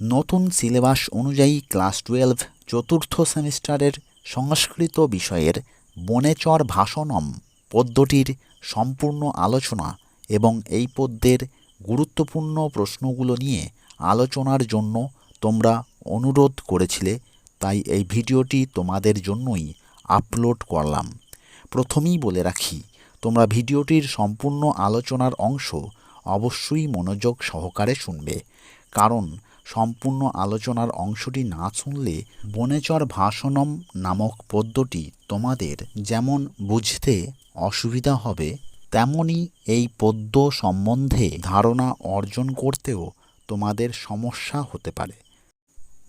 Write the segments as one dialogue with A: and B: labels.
A: নতুন সিলেবাস অনুযায়ী class twelve চতুর্থ সেমিস্টারের সংস্কৃত বিষয়ের বনেচর ভাষণম পদ্যটির সম্পূর্ণ আলোচনা এবং এই পদ্যের গুরুত্বপূর্ণ প্রশ্নগুলো নিয়ে আলোচনার জন্য তোমরা অনুরোধ করেছিলে, তাই এই ভিডিওটি তোমাদের জন্যই আপলোড করলাম। প্রথমেই বলে রাখি, তোমরা ভিডিওটির সম্পূর্ণ আলোচনার অংশ অবশ্যই মনোযোগ সহকারে শুনবে, কারণ সম্পূর্ণ আলোচনার অংশটি না শুনলে বনেচর ভাষণম নামক পদ্যটি তোমাদের যেমন বুঝতে অসুবিধা হবে, তেমনি এই পদ্য সম্বন্ধে ধারণা অর্জন করতেও তোমাদের সমস্যা হতে পারে।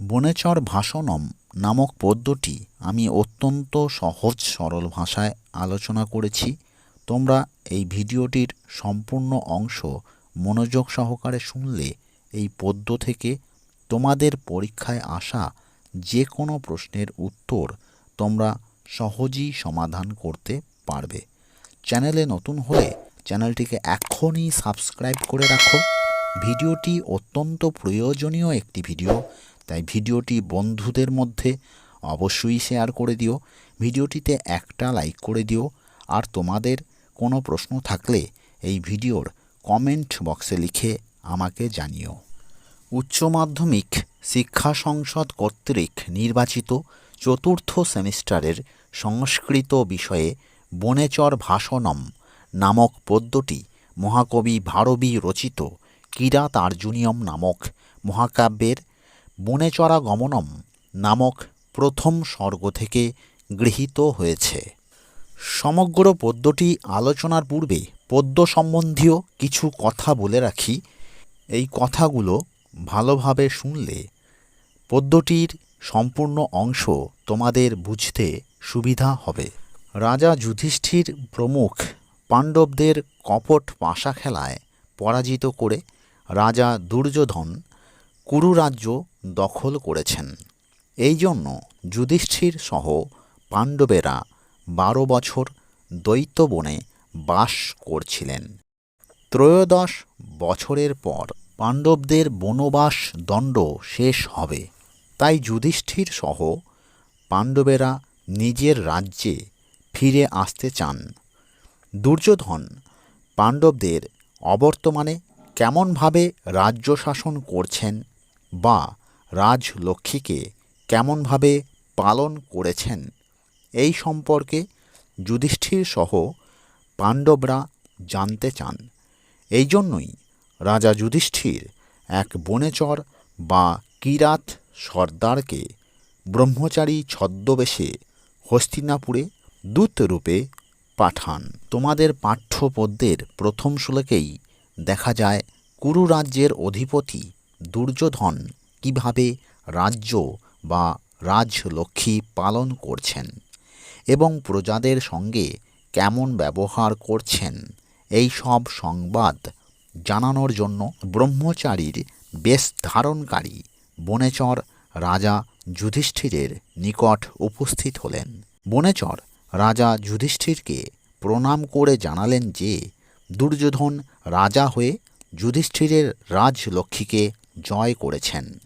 A: বনেচর ভাষণম নামক পদ্যটি আমি অত্যন্ত সহজ সরল ভাষায় আলোচনা করেছি। তোমরা এই ভিডিওটির সম্পূর্ণ অংশ মনোযোগ সহকারে শুনলে এই পদ্য থেকে তোমাদের পরীক্ষায় আসা যে কোনো প্রশ্নের উত্তর তোমরা সহজেই সমাধান করতে পারবে। চ্যানেলে নতুন হলে চ্যানেলটিকে এখনই সাবস্ক্রাইব করে রাখো। ভিডিওটি অত্যন্ত প্রয়োজনীয় একটি ভিডিও, তাই ভিডিওটি বন্ধুদের মধ্যে অবশ্যই শেয়ার করে দিও। ভিডিওটিতে একটা লাইক করে দিও। আর তোমাদের কোনো প্রশ্ন থাকলে এই ভিডিওর কমেন্ট বক্সে লিখে আমাকে জানিও। উচ্চ মাধ্যমিক শিক্ষা সংসদ কর্তৃক নির্বাচিত চতুর্থ সেমিস্টারের সংস্কৃত বিষয়ে বনেচর ভাষণম নামক পদ্যটি মহাকবি ভারবী রচিত কিরাতার্জুনিয়ম নামক মহাকাব্যের বনেচরা গমনম নামক প্রথম স্বর্গ থেকে গৃহীত হয়েছে। সমগ্র পদ্যটি আলোচনার পূর্বে পদ্য সম্বন্ধীয় কিছু কথা বলে রাখি। এই কথাগুলো ভালোভাবে শুনলে পদ্যটির সম্পূর্ণ অংশ তোমাদের বুঝতে সুবিধা হবে। রাজা যুধিষ্ঠির প্রমুখ পাণ্ডবদের কপট পাশা খেলায় পরাজিত করে রাজা দুর্যোধন কুরুরাজ্য দখল করেছেন। এই জন্য যুধিষ্ঠির সহ পাণ্ডবেরা বারো বছর দৈত্যবনে বাস করছিলেন। ত্রয়োদশ বছরের পর পাণ্ডবদের বনবাস দণ্ড শেষ হবে। তাই যুধিষ্ঠির সহ পাণ্ডবেরা নিজের রাজ্যে ফিরে আসতে চান। দুর্যোধন পাণ্ডবদের অবর্তমানে কেমনভাবে রাজ্য শাসন করছেন বা রাজলক্ষ্মীকে কেমনভাবে পালন করেছেন, এই সম্পর্কে যুধিষ্ঠির সহ পাণ্ডবরা জানতে চান। এই জন্যই রাজা যুধিষ্ঠির এক বনেচর বা কিরাত সর্দারকে ব্রহ্মচারী ছদ্মবেশে হস্তিনাপুরে দূতরূপে পাঠান। তোমাদের পাঠ্যপদ্যের প্রথম শ্লোকেই দেখা যায়, কুরু রাজ্যের অধিপতি দুর্যোধন কীভাবে রাজ্য বা রাজলক্ষ্মী পালন করছেন এবং প্রজাদের সঙ্গে কেমন ব্যবহার করছেন, এই সব সংবাদ জানানোর জন্য ব্রহ্মচারীর বেশ ধারণকারী বনেচর রাজা যুধিষ্ঠিরের নিকট উপস্থিত হলেন। বনেচর রাজা যুধিষ্ঠিরকে প্রণাম করে জানালেন যে, দুর্যোধন রাজা হয়ে যুধিষ্ঠিরের রাজলক্ষ্মীকে জয় করেছেন।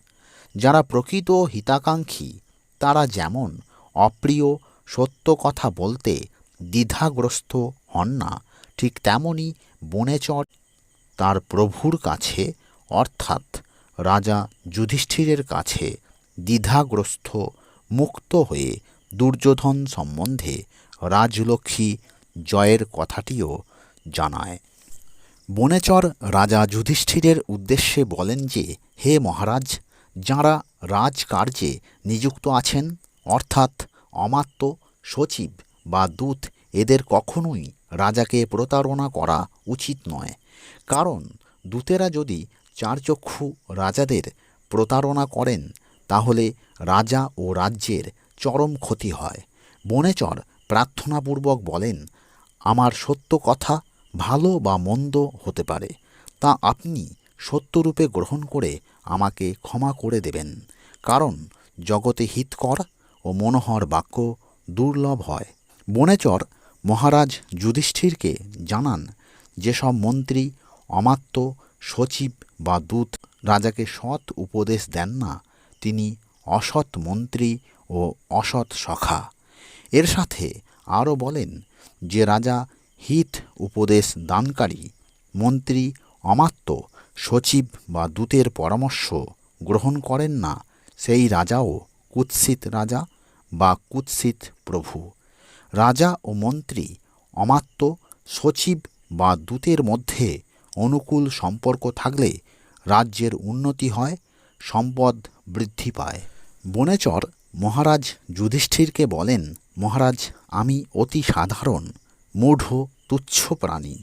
A: যারা প্রকৃত হিতাকাঙ্ক্ষী, তারা যেমন অপ্রিয় সত্য কথা বলতে দ্বিধাগ্রস্ত হন না, ঠিক তেমনই বনেচর তার প্রভুর কাছে, অর্থাৎ রাজা যুধিষ্ঠিরের কাছে দ্বিধাগ্রস্ত, মুক্ত হয়ে দুর্যোধন সম্বন্ধে রাজলক্ষ্মী জয়ের কথাটিও জানায়। বনেচর রাজা যুধিষ্ঠিরের উদ্দেশ্যে বলেন যে, হে মহারাজ, যাঁরা রাজকার্যে নিযুক্ত আছেন, অর্থাৎ অমাত্য, সচিব বা দূত, এদের কখনোই রাজাকে প্রতারণা করা উচিত নয়। কারণ দূতেরা যদি চারচক্ষু রাজাদের প্রতারণা করেন, তাহলে রাজা ও রাজ্যের চরম ক্ষতি হয়। বনেচর প্রার্থনাপূর্বক বলেন, আমার সত্য কথা ভালো বা মন্দ হতে পারে, তা আপনি সত্যরূপে গ্রহণ করে আমাকে ক্ষমা করে দেবেন। কারণ জগতে হিতকর ও মনোহর বাক্য দুর্লভ হয়। বনেচর মহারাজ যুধিষ্ঠিরকে জানান যেসব মন্ত্রী অমাত্য, সচিব বা দূত রাজাকে সৎ উপদেশ দেন না, তিনি অসৎ মন্ত্রী ও অসৎ সখা। এর সাথে আরও বলেন যে রাজা হিত উপদেশ দানকারী, মন্ত্রী অমাত্য, সচিব বা দূতের পরামর্শ গ্রহণ করেন না, সেই রাজাও কুৎসিত রাজা বা কুৎসিত প্রভু। রাজা ও মন্ত্রী অমাত্য, সচিব বা দূতের মধ্যে অনুকূল সম্পর্ক থাকলে রাজ্যের উন্নতি হয়, সম্পদ বৃদ্ধি পায়। বনেচর মহারাজ যুধিষ্ঠিরকে বলেন, মহারাজ, আমি অতি সাধারণ, মূঢ়, তুচ্ছ প্রাণী।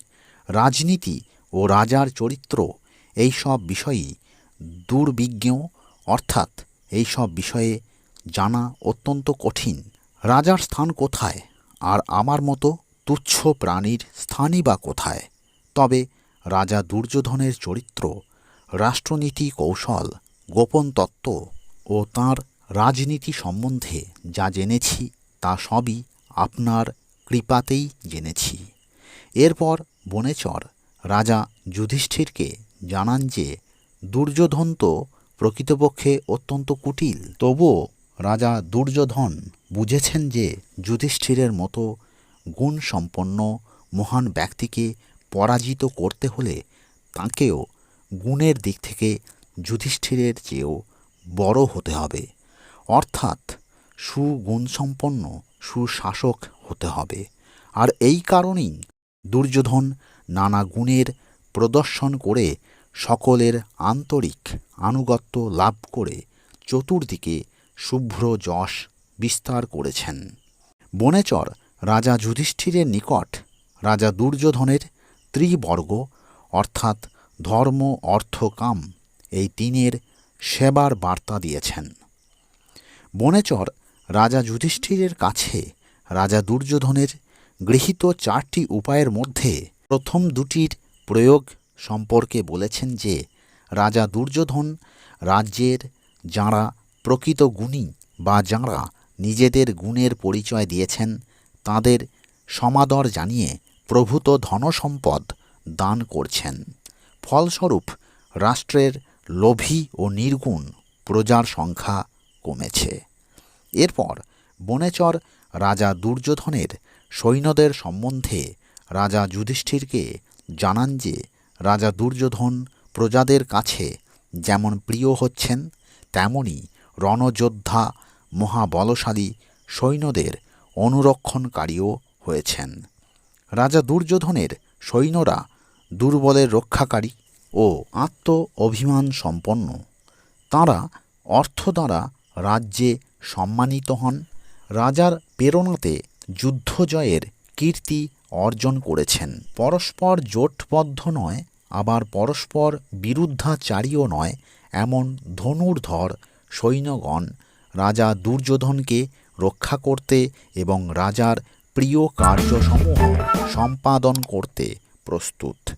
A: রাজনীতি ও রাজার চরিত্র, এই সব বিষয়ই দুর্বিজ্ঞ, অর্থাৎ এই সব বিষয়ে জানা অত্যন্ত কঠিন। রাজার স্থান কোথায়? আর আমার মতো তুচ্ছ প্রাণীর স্থানই বা কোথায়? তবে রাজা দুর্যোধনের চরিত্র, রাষ্ট্রনীতি কৌশল, গোপন তত্ত্ব ও তাঁর রাজনীতি সম্বন্ধে যা জেনেছি তা সবই আপনার কৃপাতেই জেনেছি। এরপর বনেচর রাজা যুধিষ্ঠিরকে জানান যে, দুর্যোধন তো প্রকৃতপক্ষে অত্যন্ত কুটিল। তবুও রাজা দুর্যোধন বুঝেছেন যে, যুধিষ্ঠিরের মতো গুণসম্পন্ন মহান ব্যক্তিকে পরাজিত করতে হলে তাঁকেও গুণের দিক থেকে যুধিষ্ঠিরের চেয়েও বড় হতে হবে। অর্থাৎ সুগুণসম্পন্ন, সুশাসক হতে হবে। আর এই কারণেই দুর্যোধন নানা গুণের প্রদর্শন করে সকলের আন্তরিক আনুগত্য লাভ করে চতুর্দিকে শুভ্র যশ বিস্তার করেছেন। বনেচর রাজা যুধিষ্ঠিরের নিকট, রাজা দুর্যোধনের ত্রিবর্গ, অর্থাৎ ধর্ম, অর্থ, কাম, এই তিনের সেবার বার্তা দিয়েছেন। বনেচর রাজা যুধিষ্ঠিরের কাছে রাজা দুর্যোধনের গৃহীত চারটি উপায়ের মধ্যে প্রথম দুটির প্রয়োগ সম্পর্কে বলেছেন যে, রাজা দুর্যোধন রাজ্যের যাঁরা প্রকৃত গুণী বা যাঁরা নিজেদের গুণের পরিচয় দিয়েছেন তাদের সমাদর জানিয়ে প্রভূত ধনসম্পদ দান করছেন। ফলস্বরূপ, রাষ্ট্রের লোভী ও নির্গুণ প্রজার সংখ্যা কমেছে। এরপর বনেচর রাজা দুর্যোধনের সৈন্যদের সম্বন্ধে রাজা যুধিষ্ঠিরকে জানান যে, রাজা দুর্যোধন প্রজাদের কাছে যেমন প্রিয় হচ্ছেন, তেমনি রণযোদ্ধা, মহাবলশালী সৈন্যদের অনুরক্ষণকারীও হয়েছেন। রাজা দুর্যোধনের সৈন্যরা দুর্বলের রক্ষাকারী ও আত্ম অভিমান সম্পন্ন। তাঁরা অর্থ দ্বারা রাজ্যে সম্মানিত হন। রাজার প্রেরণাতে যুদ্ধ জয়ের কীর্তি অর্জন করেছেন। পরস্পর জোটবদ্ধ নয়, আবার পরস্পর বিরুদ্ধাচারীও নয়, এমন ধনুর্ধর সৈন্যগণ রাজা দুর্যোধনকে রক্ষা করতে এবং রাজার প্রিয় কার্যসমূহ সম্পাদন করতে প্রস্তুত।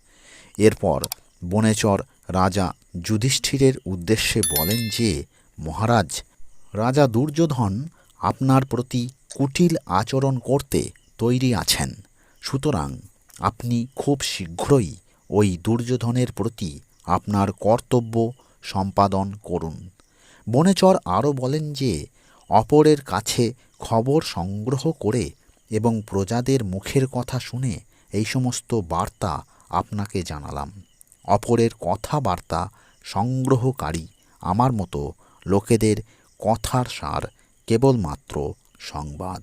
A: এরপর বনেচর রাজা যুধিষ্ঠিরের উদ্দেশ্যে বলেন যে, মহারাজ, রাজা দুর্যোধন আপনার প্রতি কুটিল আচরণ করতে তৈরি আছেন। সুতরাং আপনি খুব শীঘ্রই ওই দুর্যোধনের প্রতি আপনার কর্তব্য সম্পাদন করুন। বনেচর আরও বলেন যে অপরের কাছে খবর সংগ্রহ করে এবং প্রজাদের মুখের কথা শুনে এই সমস্ত বার্তা আপনাকে জানালাম। অপরের কথাবার্তা সংগ্রহকারী আমার মতো লোকেদের কথার সার কেবলমাত্র সংবাদ।